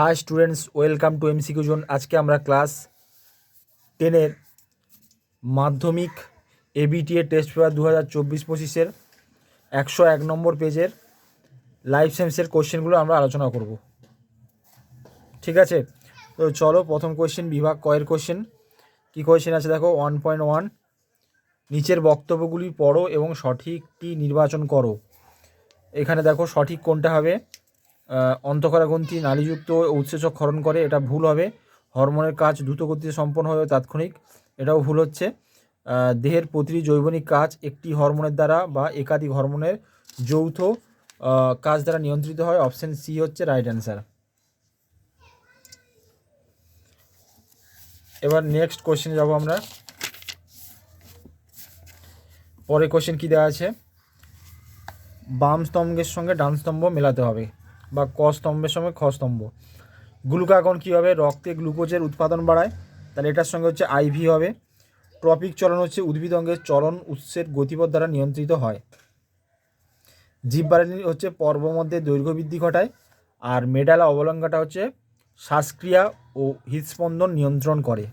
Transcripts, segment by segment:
Hi students welcome to MCQ zone আজকে আমরা class টেনের মাধ্যমিক এবিটিএ টেস্ট পেপার দু হাজার চব্বিশ পঁচিশের একশো এক নম্বর পেজের লাইফ সায়েন্সের কোশ্চেনগুলো আমরা আলোচনা করব। ঠিক আছে? তো চলো প্রথম কোশ্চেন বিভাগ কয়ের কোশ্চেন কী কোশ্চেন আছে দেখো? ওয়ান পয়েন্ট ওয়ান নিচের বক্তব্যগুলি পড়ো এবং সঠিকটি নির্বাচন করো। এখানে দেখো সঠিক কোনটা হবে? আহ, অন্তঃকরা গ্রন্থি নালীযুক্ত উৎসেচক ক্ষরণ করে এটা ভুল হবে। হরমোনের কাজ দ্রুত গতিতে সম্পন্ন হবে তাৎক্ষণিক এটাও ভুল হচ্ছে। দেহের প্রতিটি জৈবনিক কাজ একটি হরমোনের দ্বারা বা একাধিক হরমোনের যৌথ কাজ দ্বারা নিয়ন্ত্রিত হয়। অপশন সি হচ্ছে রাইট অ্যান্সার। এবার নেক্সট কোশ্চেনে যাব আমরা। পরে কোশ্চেন কি দেওয়া আছে? বাম স্তম্ভের সঙ্গে ডান স্তম্ভ মেলাতে হবে। বা ক স্তম্ভের সঙ্গে খ স্তম্ভ। গ্লুকাগন কী হবে রক্তে গ্লুকোজের উৎপাদন বাড়ায়। তাহলে এটার সঙ্গে হচ্ছে আইভি হবে। ট্রপিক চলন হচ্ছে উদ্ভিদ অঙ্গের চলন উৎসের গতিপথ দ্বারা নিয়ন্ত্রিত হয়। জীববাহিনী হচ্ছে পর্ব মধ্যে দৈর্ঘ্য বৃদ্ধি ঘটায়। আর মেডালা অবলঙ্গাটা হচ্ছে শ্বাসক্রিয়া ও হৃদস্পন্দন নিয়ন্ত্রণ করে।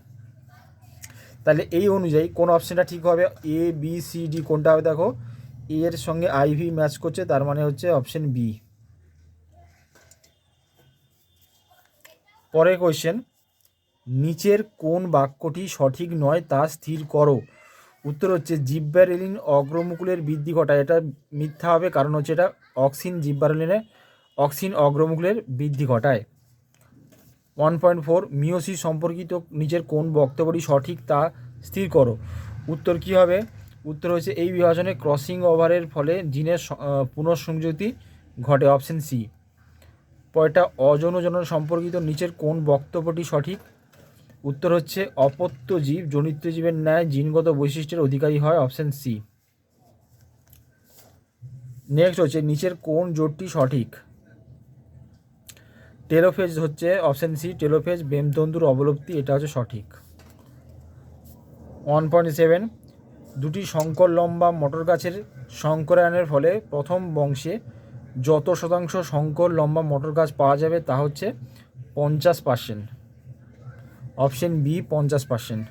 তাহলে এই অনুযায়ী কোন অপশানটা ঠিক হবে? এ বি সি ডি কোনটা হবে দেখো? এর সঙ্গে আইভি ম্যাচ করছে, তার মানে হচ্ছে অপশন বি পরের কোয়েশ্চেন নিচের কোন বাক্যটি সঠিক নয় তা স্থির করো। উত্তর হচ্ছে জিব্বারেলিন অগ্রমুকুলের বৃদ্ধি ঘটায়। এটা মিথ্যা হবে, কারণ হচ্ছে এটা অক্সিন জিব্বারেলিনে অক্সিন অগ্রমুকুলের বৃদ্ধি ঘটায়। ওয়ান পয়েন্ট ফোর মিওসি সম্পর্কিত নিচের কোন বক্তব্যটি সঠিক তা স্থির করো। উত্তর কী হবে? উত্তর হচ্ছে এই বিভাজনে ক্রসিং ওভারের ফলে জিনের পুনঃসংযুতি ঘটে অপশন সি পরেরটা অজনজনন সম্পর্কিত নিচের কোন বক্তব্যটি সঠিক? উত্তর হচ্ছে, অপত্য জীব জনিত্র জীবের ন্যায় জিনগত বৈশিষ্ট্যের অধিকারী হয় অপশন সি। নেক্সট হচ্ছে, নিচের কোন জোটটি সঠিক? টেলোফেজ হচ্ছে অপশন সি টেলোফেজ বেমতন্তুর অবলব্ধি এটা হচ্ছে সঠিক। ওয়ান পয়েন্ট সেভেন দুটি শঙ্কর লম্বা মটর গাছের শঙ্করায়নের ফলে প্রথম বংশে যত শতাংশ শঙ্কর লম্বা মটর গাছ পাওয়া যাবে তা হচ্ছে পঞ্চাশ পার্সেন্ট। অপশন বি, পঞ্চাশ পার্সেন্ট।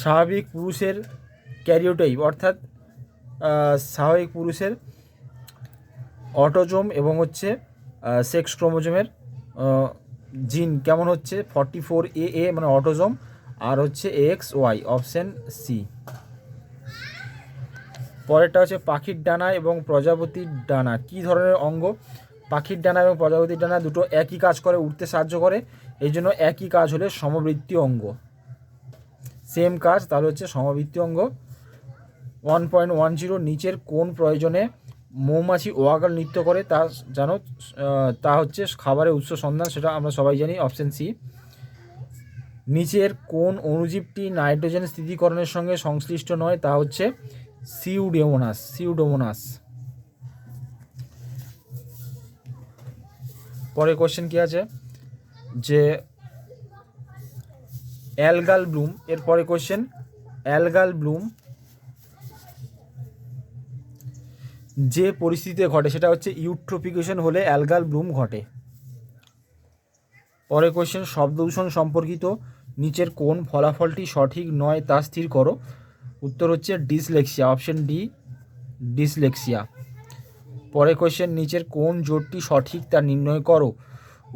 স্বাভাবিক পুরুষের ক্যারিওটাইপ অর্থাৎ স্বাভাবিক পুরুষের অটোজোম এবং হচ্ছে সেক্স ক্রোমোজোমের জিন কেমন হচ্ছে? ফর্টি ফোর এ এ মানে অটোজোম, আর হচ্ছে এক্স ওয়াই অপশন সি পরেরটা হচ্ছে পাখির ডানা এবং প্রজাপতির ডানা। কি ধরনের অঙ্গ? পাখির ডানা এবং প্রজাপতির ডানা দুটো একই কাজ করে উঠতে সাহায্য করে। এই জন্য একই কাজ হলে সমবৃত্তীয় অঙ্গ। সেম কাজ তাহলে হচ্ছে সমবৃত্তীয় অঙ্গ। ওয়ান পয়েন্ট ওয়ান জিরো নিচের কোন প্রয়োজনে মৌমাছি ওয়াগল নৃত্য করে তা আহ, তা হচ্ছে খাবারের উৎস সন্ধান সেটা আমরা সবাই জানি অপশন সি নিচের কোন অণুজীবটি নাইট্রোজেন স্থিতিকরণের সঙ্গে সংশ্লিষ্ট নয় তা হচ্ছে সিউডোমোনাস সিউডোমোনাস পরে কোশ্চেন কি আছে? যে অ্যালগাল ব্লুম, এর পরে কোশ্চেন অ্যালগাল ব্লুম যে পরিস্থিতিতে ঘটে, সেটা হচ্ছে ইউট্রোফিকেশন হলে অ্যালগাল ব্লুম ঘটে। পরে কোশ্চেন শব্দ দূষণ সম্পর্কিত, নিচের কোন ফলাফলটি সঠিক নয় তা স্থির করো। উত্তর হচ্ছে ডিসলেক্সিয়া অপশন ডি ডিসলেক্সিয়া। পরে কোশ্চেন নিচের কোন জোটটি সঠিক তা নির্ণয় করো।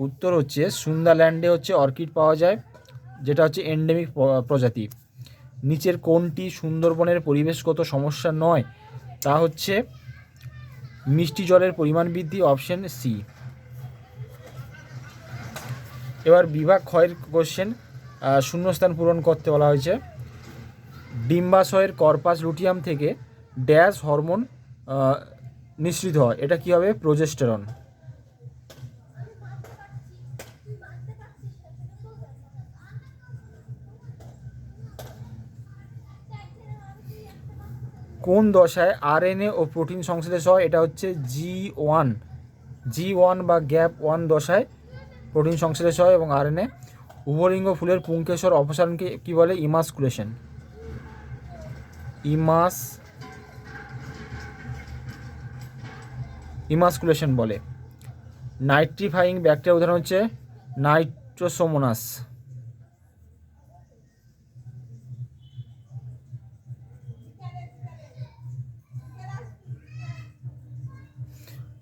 উত্তর হচ্ছে সুন্দরল্যান্ডে হচ্ছে অর্কিড পাওয়া যায়, যেটা হচ্ছে এন্ডেমিক প্রজাতি। নিচের কোনটি সুন্দরবনের পরিবেশগত সমস্যা নয়, তা হচ্ছে মিষ্টি জলের পরিমাণ বৃদ্ধি অপশন সি এবার বিভাগ ক্ষয়ের কোশ্চেন শূন্যস্থান পূরণ করতে বলা হয়েছে। ডিম্বাশয়ের কর্পাস লুটিয়াম থেকে ড্যাশ হরমোন নিঃসৃত হয়। এটা কি হবে? প্রোজেস্টেরন। কোন দশায় আরএনএ ও প্রোটিন সংশ্লেষ হয়? এটা হচ্ছে জি ওয়ান। জি ওয়ান বা গ্যাপ ওয়ান দশায় প্রোটিন সংশ্লেষ হয় এবং আরএনএ। উভলিঙ্গ ফুলের পুঙ্কেশ্বর অপসারণকে কী বলে? ইমাসকুলেশন। ইমাস, ইমাসকুলেশন বলে। নাইট্রিফাইং ব্যাকটেরিয়া উদাহরণ হচ্ছে নাইট্রোসোমোনাস।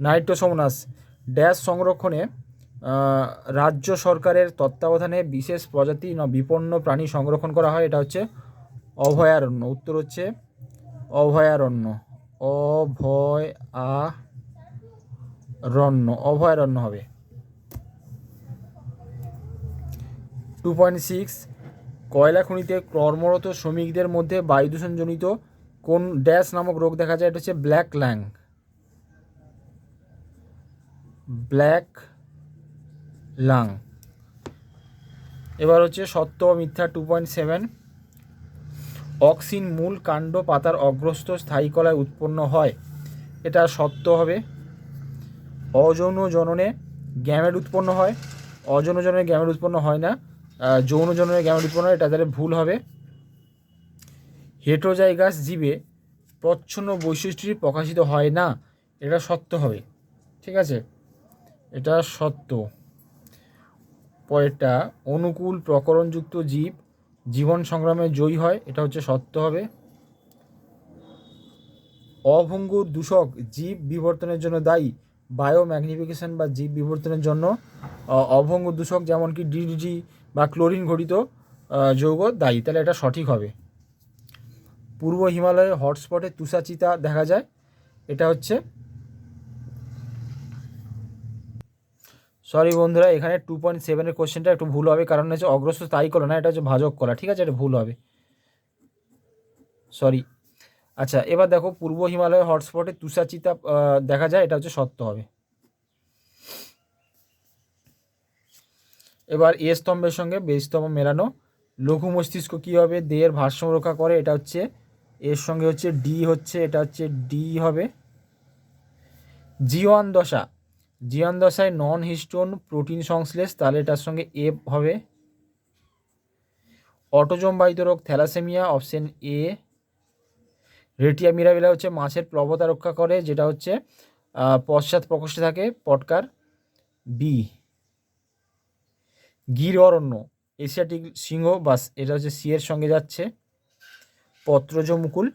নাইট্রোসোমোনাস, ড্যাশ সংরক্ষণে রাজ্য সরকারের তত্ত্বাবধানে বিশেষ প্রজাতি বিপন্ন প্রাণী সংরক্ষণ করা হয়। এটা হচ্ছে অভয়ারণ্য। উত্তর হচ্ছে অভয়ারণ্য। অভয় আ রণ্য অভয়ারণ্য হবে। টু পয়েন্ট সিক্স কয়লা খনিতে কর্মরত শ্রমিকদের মধ্যে বায়ু দূষণজনিত কোন ড্যাশ নামক রোগ দেখা যায়? এটা হচ্ছে ব্ল্যাক ল্যাং। ব্ল্যাক লাং এবার হচ্ছে সত্য মিথ্যা টু পয়েন্ট সেভেন অক্সিন মূল কাণ্ড পাতার অগ্রস্থ স্থায়ী কলায় উৎপন্ন হয়। এটা সত্য হবে। অযৌন জননে গ্যামেট উৎপন্ন হয়। অযৌন জননে গ্যামেট উৎপন্ন হয় না। যৌন জননে গ্যামেট উৎপন্ন হয়, এটা তাহলে ভুল হবে। হেট্রোজাইগাস জীবে প্রচ্ছন্ন বৈশিষ্ট্যটি প্রকাশিত হয় না। এটা সত্য হবে। ঠিক আছে? এটা সত্য। পরেরটা, অনুকূল প্রকরণযুক্ত জীব জীবন সংগ্রামে জয়ী হয় এটা হচ্ছে সত্য হবে। অভঙ্গুর দূষক জীব বিবর্তনের জন্য দায়ী। বায়ো ম্যাগনিফিকেশন বা জীব বিবর্তনের জন্য আহ, অভঙ্গুর দূষক যেমন কি ডিডিটি বা ক্লোরিন ঘটিত যৌগ দায়ী। তাহলে এটা সঠিক হবে। পূর্ব হিমালয়ে হটস্পটে তুষাচিতা দেখা যায়। এটা হচ্ছে সরি বন্ধুরা, এখানে টু পয়েন্ট সেভেনের কোশ্চেনটা একটু ভুল হবে, কারণ হচ্ছে অগ্রস্ত তাই কলা না, এটা হচ্ছে ভাজক কলা ঠিক আছে? এটা ভুল হবে। সরি আচ্ছা এবার দেখো, পূর্ব হিমালয় হটস্পটে তুষাচিতা দেখা যায়, এটা হচ্ছে সত্য হবে। এবার এ স্তম্ভের সঙ্গে বে স্তম্ভ মেলানো। লঘু মস্তিষ্ক কী হবে? দেহের ভারসাম্য রক্ষা করে, এটা হচ্ছে, এর সঙ্গে হচ্ছে ডি হচ্ছে, এটা হচ্ছে ডি হবে। জীবন দশা। জীবন দশায় নন হিস্টোন প্রোটিন সংশ্লেষ, তাহলে এটার সঙ্গে এফ হবে। অটোজম বাহিত রোগ থ্যালাসেমিয়া অপশন এ রেটিয়া মিরাবিলা হচ্ছে মাছের প্লবতা রক্ষা করে, যেটা হচ্ছে পশ্চাৎ প্রকোষ্ঠে থাকে, পটকার বি গির অরণ্য এশিয়াটিক সিংহ, বাস, এটা হচ্ছে সি এর সঙ্গে যাচ্ছে। পত্রজ মুকুল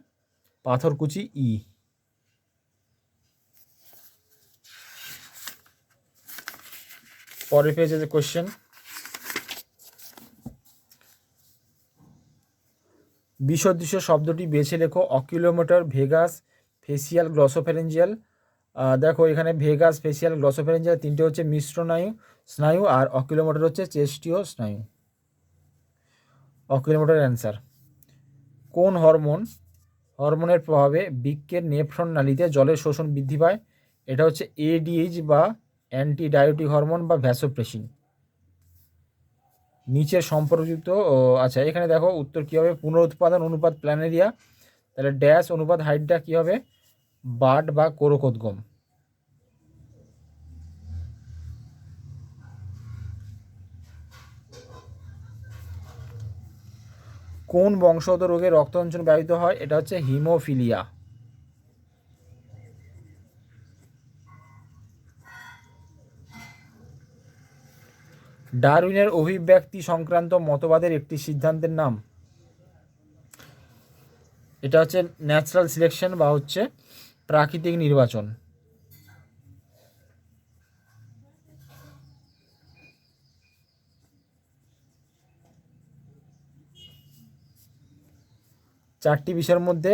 পাথরকুচি ই পরের পেজে যে কোশ্চেন বিসদৃশ্য শব্দটি বেছে লেখো অকিলোমিটার ভেগাস ফেসিয়াল গ্লসোফেরেঞ্জিয়াল দেখো এখানে ভেগাস ফেসিয়াল গ্লসোফেরেঞ্জিয়াল তিনটে হচ্ছে মিশ্র স্নায়ু স্নায়ু আর অকিলোমিটার হচ্ছে চেষ্টীয় স্নায়ু। অকিলোমিটার অ্যান্সার কোন হরমোন হরমোনের প্রভাবে বৃক্কের নেফ্রন নালীতে জলের শোষণ বৃদ্ধি পায়? এটা হচ্ছে এডিএইচ বা অ্যান্টিডায়োটিক হরমোন বা ভ্যাসোপ্রেসিন নিচের সম্পর্কযুক্ত আচ্ছা এখানে দেখো উত্তর কী হবে? পুনরুৎপাদন অনুপাত প্ল্যানেরিয়া। তাহলে ড্যাশ অনুপাত হাইটটা কী হবে? বাট বা কোরকোদ্গম। কোন বংশগত রোগে রক্তঞ্চন ব্যবহৃত হয়? এটা হচ্ছে হিমোফিলিয়া। ডারউইনের অভিব্যক্তি সংক্রান্ত মতবাদের একটি সিদ্ধান্তের নাম। এটা হচ্ছে ন্যাচারাল সিলেকশন বা হচ্ছে প্রাকৃতিক নির্বাচন। চারটি বিষয়ের মধ্যে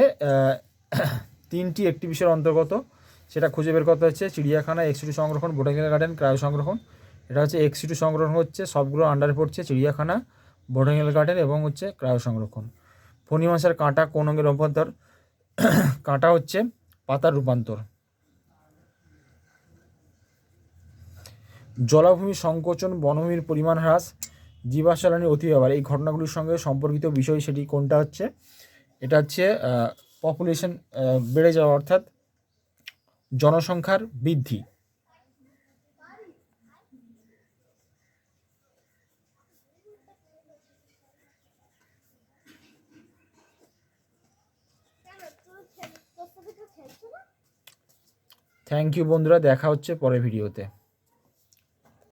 তিনটি একটি বিষয়ের অন্তর্গত। সেটা খুঁজে বের করতে হচ্ছে। চিড়িয়াখানা এক্সিটু সংরক্ষণ বোটানিক্যাল গার্ডেন ক্রায় সংরক্ষণ এটা হচ্ছে এক্সিটু সংরক্ষণ হচ্ছে, সবগুলো আন্ডারে পড়ছে, চিড়িয়াখানা বোটানিক্যাল গার্ডেন এবং হচ্ছে ক্রায় সংরক্ষণ। ফণিমাসার কাঁটা কোন অঙ্গের রূপান্তর? কাঁটা হচ্ছে পাতার রূপান্তর। জলাভূমি সংকোচন, বনভূমির পরিমাণ হ্রাস জীবাশ্বালনের অতি ব্যবহার। এই ঘটনাগুলির সঙ্গে সম্পর্কিত বিষয় সেটি কোনটা হচ্ছে? এটা হচ্ছে পপুলেশন বেড়ে যাওয়া অর্থাৎ জনসংখ্যার বৃদ্ধি। থ্যাংক ইউ বন্ধুরা দেখা হচ্ছে পরের ভিডিওতে।